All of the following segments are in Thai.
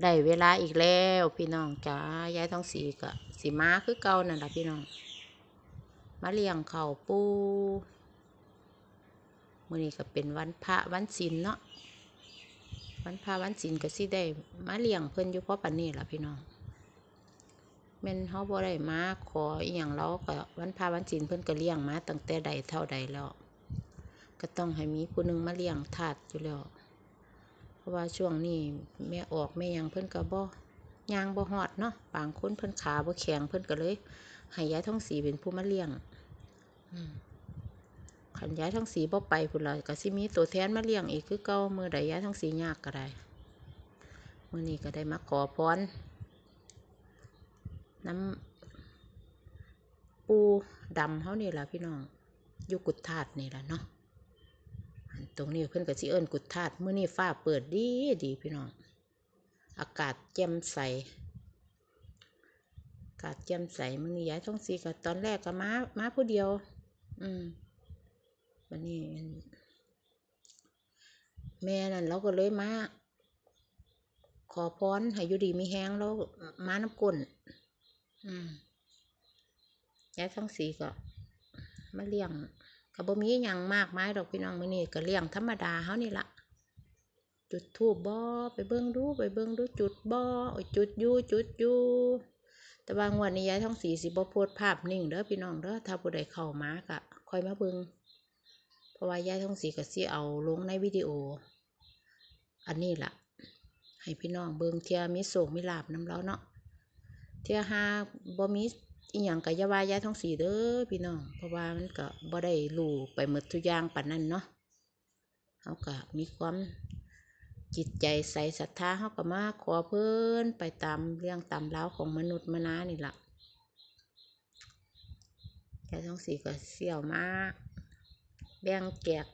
ได้เวลาอีกแล้วพี่น้องจ้ายายทองสีก็สีม้าคือเก่านั่นแหละพี่น้อง มาเลี้ยงเขาปูมื้อนี้ก็เป็นวันพระวันศีลเนาะวันพระวันศีลก็สิได้มาเลี้ยงเพิ่นอยู่เพราะปานนี้ล่ะพี่น้องแม่นเฮาบ่ได้มาขออีหยังเราก็วันพระวันศีลเพิ่นก็เลี้ยงมาตั้งแต่ใดเท่าใดแล้ว ก็ต้องให้มีผู้หนึงมาเลี้ยงทาสอยู่แล้ว เพราะว่าช่วงนี้แม่ออกแม่ยังเพิ่นก็บ่ยางบ่ฮอดเนาะบางคนเพิ่นขาบ่แข็งเพิ่นก็เลยให้ยายท่องสีเป็นผู้มาเลี้ยงขันยายท่องสีบ่ไปพุ่นละก็สิมีตัวแทนมาเลี้ยงอีกคือเก่ามือใดยายท่องสียากก็ได้มือนี้ก็ได้มาขอพรน้ำปูดำเขานี่แหละพี่น้องอยู่กุดธาตุนี่แหละเนาะ ตรงนี้เพิ่อนก็สิเอิ้นกุดธาตุมื้อนี้ฟ้าเปิดดีดีพี่น้อง อากาศแจ่มใส อากาศแจ่มใสมื้อนี้ยายท่องสีก็ตอนแรกก็ม้าม้าผู้เดียว อืมวันนี้แม่นั่นเราก็เลยมาขอพรให้อยู่ดีมีแห้งแล้วม้าน้ำก้นอืมยายท่องสีก็มาเลี้ยง ก็บ่มีหยังมากมายดอกพี่น้องมื้อนี้ก็เลี้ยงธรรมดาเฮานี่ละจุดทูบบ่ไปเบิ่งดูไปเบิ่งดูจุดบ่อจุดอยู่จุดอยู่แต่ว่างวดนี้ยายท่องสีสิบ่โพสต์ภาพนิ่งเด้อพี่น้องเด้อถ้าผู้ใดเข้ามาก็ค่อยมาเบิ่งเพราะว่ายายท่องสีก็สิเอาลงในวิดีโอ อันนี้ล่ะ ให้พี่น้องเบิ่งเทียมีโศกมีลาบน้ำแล้วเนาะเทียหาบ่มี อีหยังก็อย่าว่ายายท่องสีเด้อพี่น้องเพราะว่ามันก็บ่ได้รู้ไปหมดทุกอย่างปานนั้นเนาะเฮาก็มีความจิตใจใส่ศรัทธาเฮาก็มาขอเพิ่นไปตามเรื่องตามราวของมนุษย์มนานี่แหละยายท่องสีก็เสี่ยวมากแบ่งแจก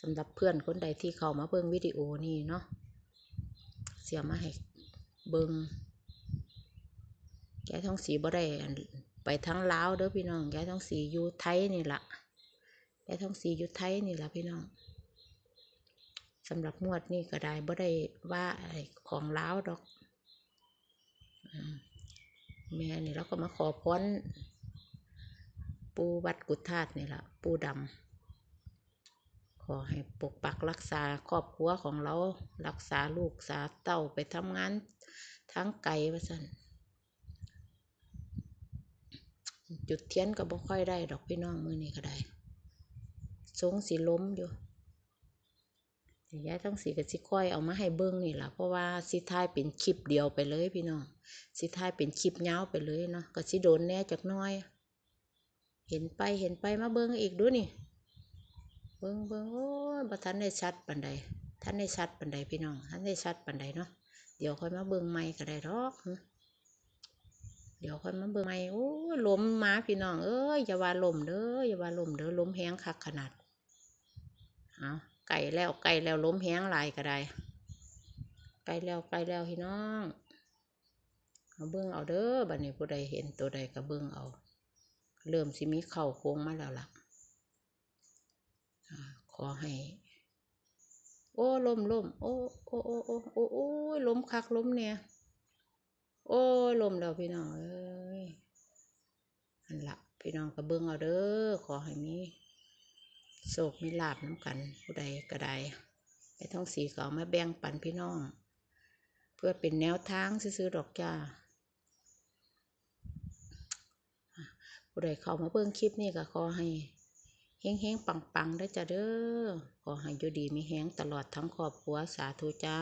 สำหรับเพื่อนคนใดที่เขามาเบิ่งวิดีโอนี้เนาะเสียวมาให้เบิง แกท้องสีบ่ได้ไปทั้งลาวเด้อพี่น้องแกท้องสีอยู่ไทยนี่ละแกท้องสีอยู่ไทยนี่ละพี่น้องสำหรับงวดนี่ก็ได้บ่ได้ว่าของลาวดอกอืมแม่นี่เราก็มาขอพรปูวัดกุฏธาตุนี่ละปูดำขอให้ปกปักรักษาครอบครัวของเรา รักษาลูกษาเต้าไปทำงานทั้งไกลว่าสัน จุดเทียนก็บ่ค่อยได้ดอกพี่น้องมือนี้ก็ได้สงสีล้มอยู่แต่ยายทั้งสีกับสิค่อยเอามาให้เบิ้งนี่แหละเพราะว่าสิท้ายเป็นคลิปเดียวไปเลยพี่น้องสิท้ายเป็นคลิปยาไปเลยเนาะก็สิโดนแน่จักน้อย เห็นไปเห็นไปมาเบิ้งอีกดูนี่ เบิ่งเบิ่งโอ้ยบ่ทันได้ชัดปานใดทันได้ชัดปานใดพี่น้องทันได้ชัดปานใดเนาะเดี๋ยวค่อยมาเบิ่งใหม่ก็ได้ดอก เดี๋ยวค่อยมาเบิ่งใหม่โอ้ยลมมาพี่น้อง เอ้ยอย่าว่าลมเด้ออย่าว่าลมเด้อล้มแห้งคักขนาดเอาไก่แล้วไก่แล้วล้มแห้งลายก็ได้ ไก่แล้วไก่แล้วพี่น้องเอาเบิ่งเอาเด้อบัดนี้ผู้ใดเห็นตัวใดก็เบิ่งเอา เริ่มสิมีเข่าโค้งมาแล้วล่ะขอให้ โอ้ล้มล้มโอ้โอ้โอ้โอ้โอ้โอ้มคักล้มเนี่ย โอ้ลมแล้วพี่น้องเอ้ยอันละพี่น้องก็เบิ่งเอาเด้อขอให้มีโศกมีลาบน้ำกัน ผู้ใดก็ได้ไอ้ท้องสีเอามาแบ่งปันพี่น้อง เพื่อเป็นแนวทางซื้อดอกจ้าผู้ใดเขามาเบิ่งคลิปนี้ก็ขอให้เฮงเฮงปังปังๆได้จ้ะเด้อขอให้อยู่ดีมีแฮงตลอดทั้งครอบครัวสาธุจ้า